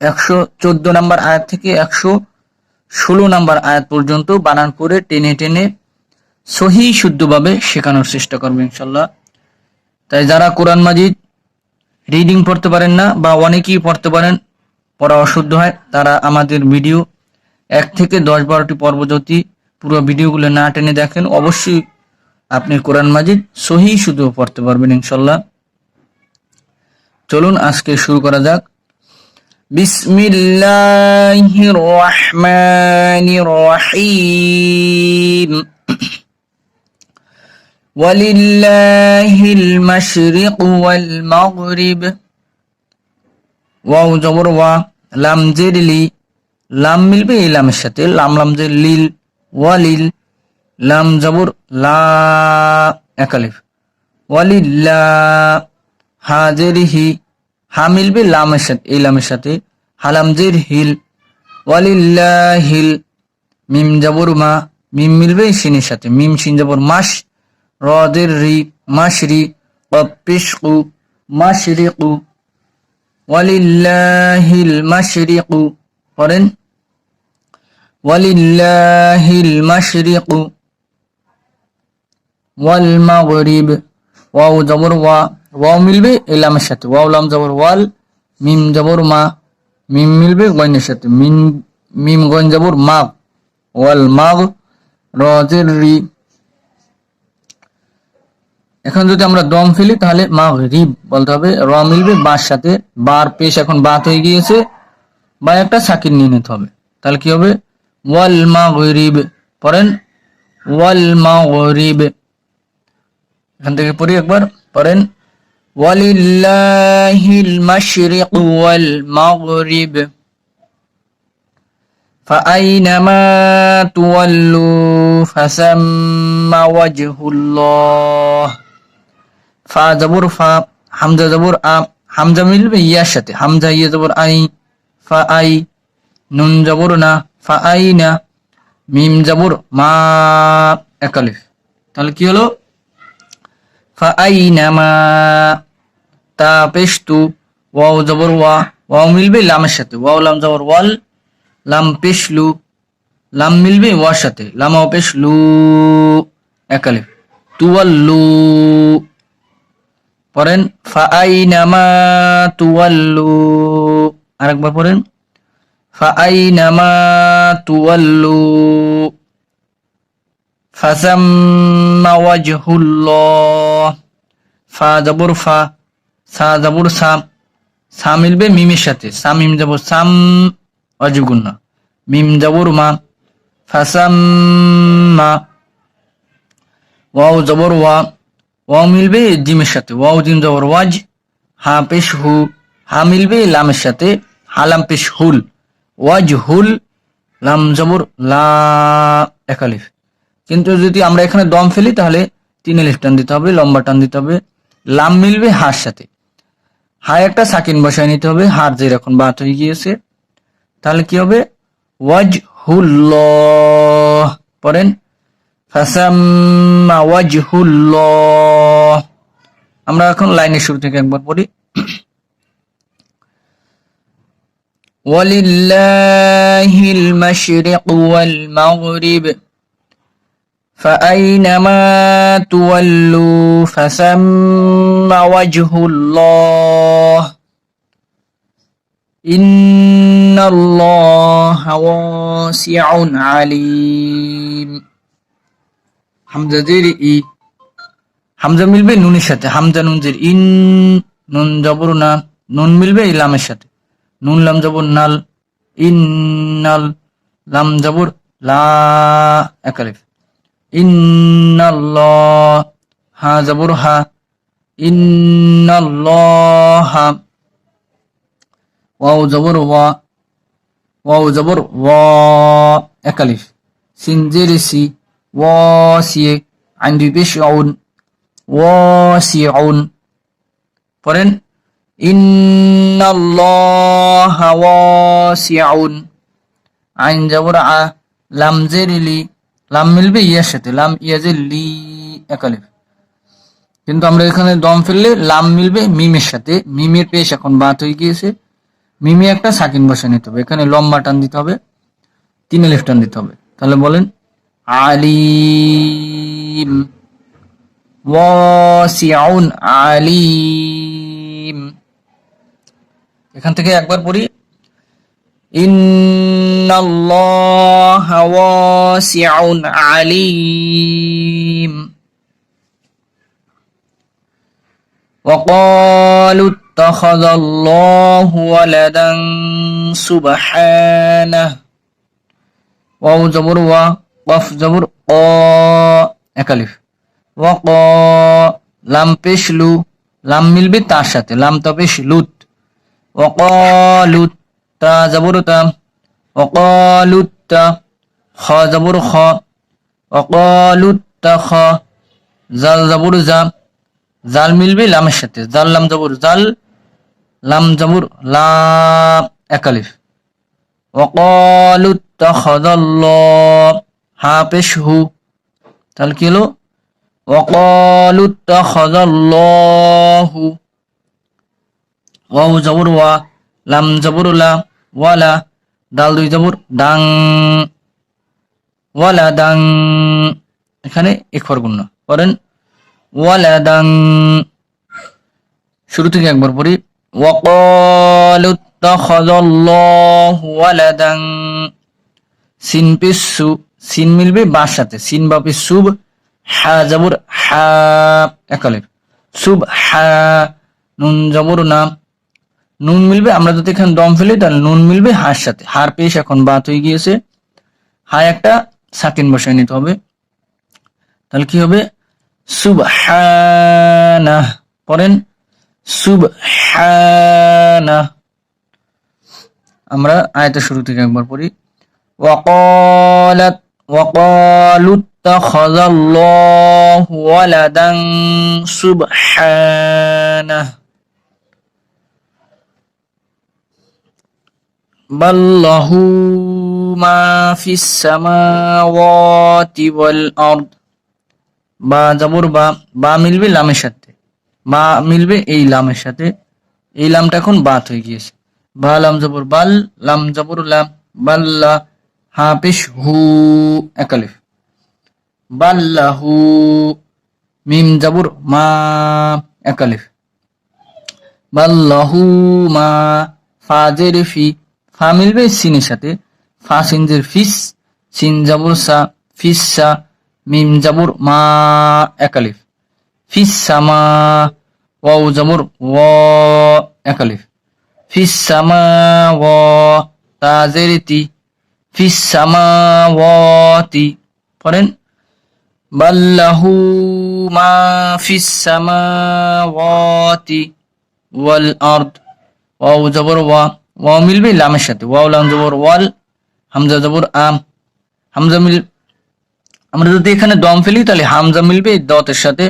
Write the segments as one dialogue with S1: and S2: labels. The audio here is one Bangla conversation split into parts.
S1: একশো চোদ্দ নম্বর আয়াত থেকে একশো ষোলো নম্বর আয়াত পর্যন্ত বানান করে টেনে টেনে সহি শুদ্ধভাবে শেখানোর চেষ্টা করব ইনশাল্লাহ। তাই যারা কোরআন মাজিদ রিডিং পড়তে পারেন না বা অনেকেই পড়তে পারেন, পড়া অশুদ্ধ হয়, তারা আমাদের ভিডিও এক থেকে দশ বারোটি পর্ব যদি পুরো ভিডিওগুলো না টেনে দেখেন, অবশ্যই আপনি কোরআন মাজিদ সহি শুধু পড়তে পারবেন ইনশাল্লাহ। চলুন আজকে শুরু করা যাক। বিসমিল্লাহির রহমানির রহিম ওয়ালিল্লাহিল মাশরিক ওয়াল মাগরিব ওয়াও জবর ওয়া লাম জের লি লাম মিলবে এই লামের সাথে লাম লাম জের লিল ওয়ালিল লাম জবর লা একালিফ ওয়ালিল্লা হাজের হি হা মিলবে লামের সাথে, এই লামের সাথে, হালাম জের হিল মিম জবর মা, মিম মিলবে সিনের সাথে, মিম সিন জবর মাস রদের রি মাসরি অপিসকু মাসরিকু ওয়ালিল্লাহিল মাশরিকু, পড়েন, ওয়ালিল্লাহিল মাশরিকু, ওয়াল মাগরিব, ওয়াও জবর ওয়া ওয়াও মিলবে ইলামের সাথে ওয়াও লাম জবর ওয়াল মিম জবর মা মিম মিলবে গয়নের সাথে মিম মিম গন জবর মাগ ওয়াল মাগ রজের রি এখন যদি আমরা দম ফেলি, তাহলে মা রিব বলতে হবে। র মিলবে, বার সাথে। বার পেশ এখন বাত হয়ে গিয়েছে। বা একটা সাকির নিয়ে নিতে হবে। তাহলে কি হবে? ওয়াল মা গরিব পড়েন? ওয়াল মা গরিব এখান থেকে পড়ি একবার। পড়েন? ওয়ালিল্লাহিল মাশরিক ওয়াল মাগরিব فأينما تولوا فثم وجه الله ফা জবর ফা হামজা জবর আ হামজা মিলবে ইয়ার সাথে হামজা ইয়া জবর আই ফা আই নুন জবর না ফা আই না মিম জবর মা একালিফ তাহলে কি হলো ফা আই না মা তা পেশতু ওয়াও জবর ওয়া, ওয়াও মিলবে লামের সাথে, ওয়াও লাম জবর ওয়াল, লাম পেশলু লাম মিলবে ওয়ার সাথে লাম পেশলু একালিফ তুয়াল্লু পড়েন ফাআইনামা তুয়াল্লু আরেকবার পড়েন ফাআইনামা তুয়াল্লু ফাসাম্মা ওয়াজহুল্লাহ। ফা জবর ফা সা জবর সা সা মিলবে মিমের সাথে। সা মিম জবর, সাম অজগুণ মিম জবর মা ফাসাম্মা ওয়াও জবর ওয়া, ওয়াও মিলবে জিমের সাথে। ওয়াও জিম জবর ওয়াজ, হা পেশ হু, হা মিলবে লামের সাথে হালাম পেশ হুল, ওয়াজ হুল, লাম জবর লা একালিফ কিন্তু যদি আমরা এখানে দম ফেলি তাহলে তিন এলিফ টান দিতে হবে, লম্বা টান দিতে হবে। লাম মিলবে হার সাথে। হায় একটা সাকিন বসায় নিতে হবে হার যে এখন বাত হয়ে গিয়েছে তাহলে কি হবে ওয়াজ ওয়াজহুল্লাহ পড়েন ফাসাম্মা ওয়াজহুল্লাহ আমরা এখন লাইনের শুরু থেকে একবার পড়ি ولله المشرق والمغرب فأينما تولوا فثم وجه الله إن الله واسع عليم হামজা জের ই হামজা মিলবে নুনের সাথে হামজা নুন জের ইন নুন জবর না নুন মিলবে এই লামের সাথে নুন লাম জবর নাল ইন্নাল লাম জবর লা একালিফ ইন্নাল্লাহ, হা জবর হা, ইন্নাল্লাহ, ওয়াও জবর ওয়া, ওয়াও জবর ওয়া একালিফ সিন জের সি ওয়াসিয়ে আইন দুই পেশ আউন ওয়াসিউন পড়েন, ইন্নাল্লাহা ওয়াসিউন আইন জবর আ, লাম জের লি লাম মিলবে ইয়ার সাথে লাম ইয়াজের লি একালিফ কিন্তু আমরা এখানে দম ফেললে লাম মিলবে মিমের সাথে। মিমের পেশ এখন বাত হয়ে গিয়েছে। মিমে একটা সাকিন বসে নিতে হবে। এখানে লম্বা টান দিতে হবে। তিন লিফ টান দিতে হবে। তাহলে বলেন, আলিম, ওয়াসিউন, আলিম। এখান থেকে একবার পড়ি। ان الله واسع عليم وقالوا اتخذ الله ولدا سبحانه واو زبر و قف زبر قا اكلف وقا لام پیش لو لام ملبي تاشت لام تبش لوت وقالوا تا زبر تام জবর তা ওয়াকালুত খ জবর খ ওয়াকালুত খ, জাল জবর জা, জাল মিলবে লামের সাথে, জাল লাম জবর, জাল লাম জবর, লা একালিফ ওয়াকালু তাখাদাল্লাহ হা পেশ হু। তাহলে কি হলো? ওয়াকালু তাখাদাল্লাহু ওয়াও জবর ওয়া, লাম জবর লা, ওয়ালা দাল দুই জবর ডাং, ওয়ালা দাং এখানে এক ফরগুণ করেন ওয়ালাদাং শুরু থেকে একবার পড়ি ওয়ালাদাং সিন পিসু সিন মিলবে বার সাথে, সিন বা সুব, হা জবর হা একালিফ সুব হা, নুন জবর না নুন মিলবে আমরা যদি এখানে দম ফেলি তাহলে নুন মিলবে হার সাথে হার পেশ এখন বাত হয়ে গিয়েছে হা একটা সাকিন বসায় নিতে হবে তাহলে কি হবে সুবহানাহ পড়েন সুবহানাহ আমরা আয়াতের শুরু থেকে একবার পড়ি ওয়াকালাত وقالوا اتخذ الله ولدا سبحانه بل له ما في السماوات والأرض বা জবর বা বা মিলবে লামের সাথে বা মিলবে এই লামের সাথে এই লামটা এখন বাত হয়ে গিয়েছে বা লাম জবর বাল লাম জবর লাম বাল্লা হা পেশ হু একালিফ বাল্লাহু মিম জবর মা একালিফ বাল্লাহু মা ফাজের ফি ফা মিলবে সিনের সাথে ফা সিনজের ফিস, সিন জবর সা, ফিসা মিম জাবুর মা একালিফ ফিস সামা ওয়াও জাবুর ও একালিফ ফিস সামা ও তাজেরিতি ফিস সামা ওয়াতি পড়েন বাল্লাহু মা, ফিস সামাওয়াতি ওয়াল আরদ, ওয়াও জবর ওয়া। ওয়া মিলবে লামের সাথে ওয়াও লাম জবর ওয়াল হামজা জবর আম হামজা মিল আমরা যদি এখানে দম ফেলি তাহলে হামজা মিলবে দতের সাথে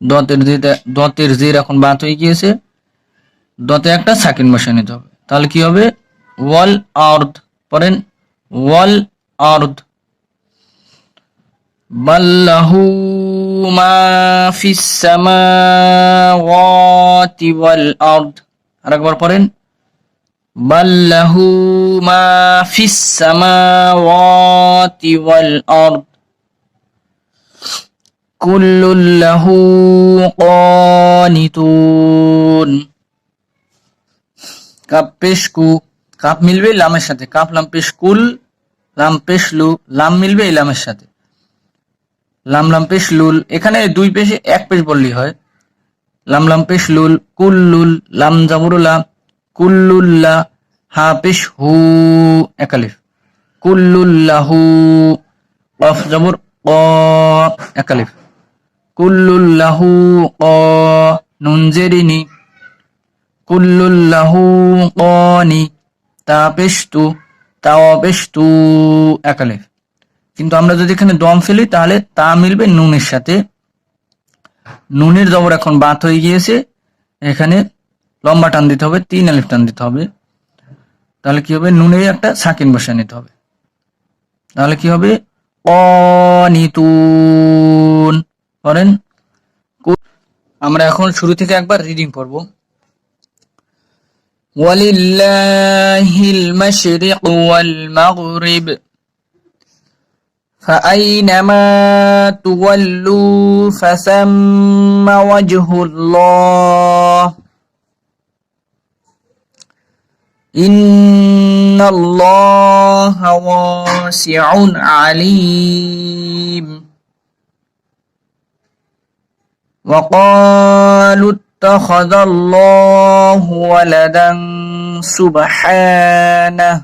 S1: দতের যে দতের জের এখন বাত হয়ে গিয়েছে দতে একটা সাকিন বসা নিতে হবে তাহলে কি হবে ওয়াল আর্ধ পড়েন ওয়াল আর্ধ বাল্লাহু মা ফিস সামাওয়াতি ওয়াল আর্ধ আরেকবার পড়েন بل له ما في السماوات والأرض كل له قانتون কাপ পেশকু কাপ মিলবে লামের সাথে কাপ লাম পেশকুল লাম পেশলু লাম মিলবে এই লামের সাথে লাম লাম পেশলুল এখানে দুই পেশে এক পেশ বললেই হয় লাম লাম পেশলুল কুল্লুল লাম জাবরুলা কুল্লুল্লা হা পেশ হু একালিফ কুল্লুল্লাহু, কফ জাবর ক একালিফ কুল্লুল্লাহু, ক, নুন জেরিনি কুল্লুল্লাহু কনি তা পেশতু তাও পেশতু একালিফ কিন্তু আমরা যদি এখানে দম ফেলি, তাহলে তা মিলবে নুনের সাথে। নুনের জবর এখন বাত হয়ে গিয়েছে। এখানে লম্বা টান দিতে হবে তিন আলিফ টান দিতে হবে তাহলে কি হবে নুনে একটা সাকিন বসে নিতে হবে তাহলে কি হবে অনিতুন করেন আমরা এখন শুরু থেকে একবার রিডিং পড়বো ولله المشرق والمغرب فأينما تولوا فثم وجه الله إن الله واسع عليم وقالوا اتخذ الله ولدا سبحانه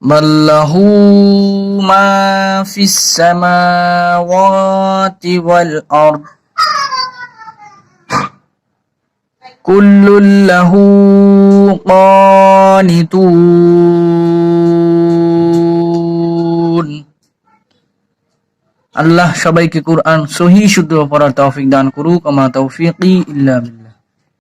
S1: بل له ما في السماوات والأرض কুল্লুল্লাহু আল্লাহ সবাইকে কোরআন সহি শুদ্ধ পড়ার তৌফিক দান করুক আমা তৌফিকি ইল্লা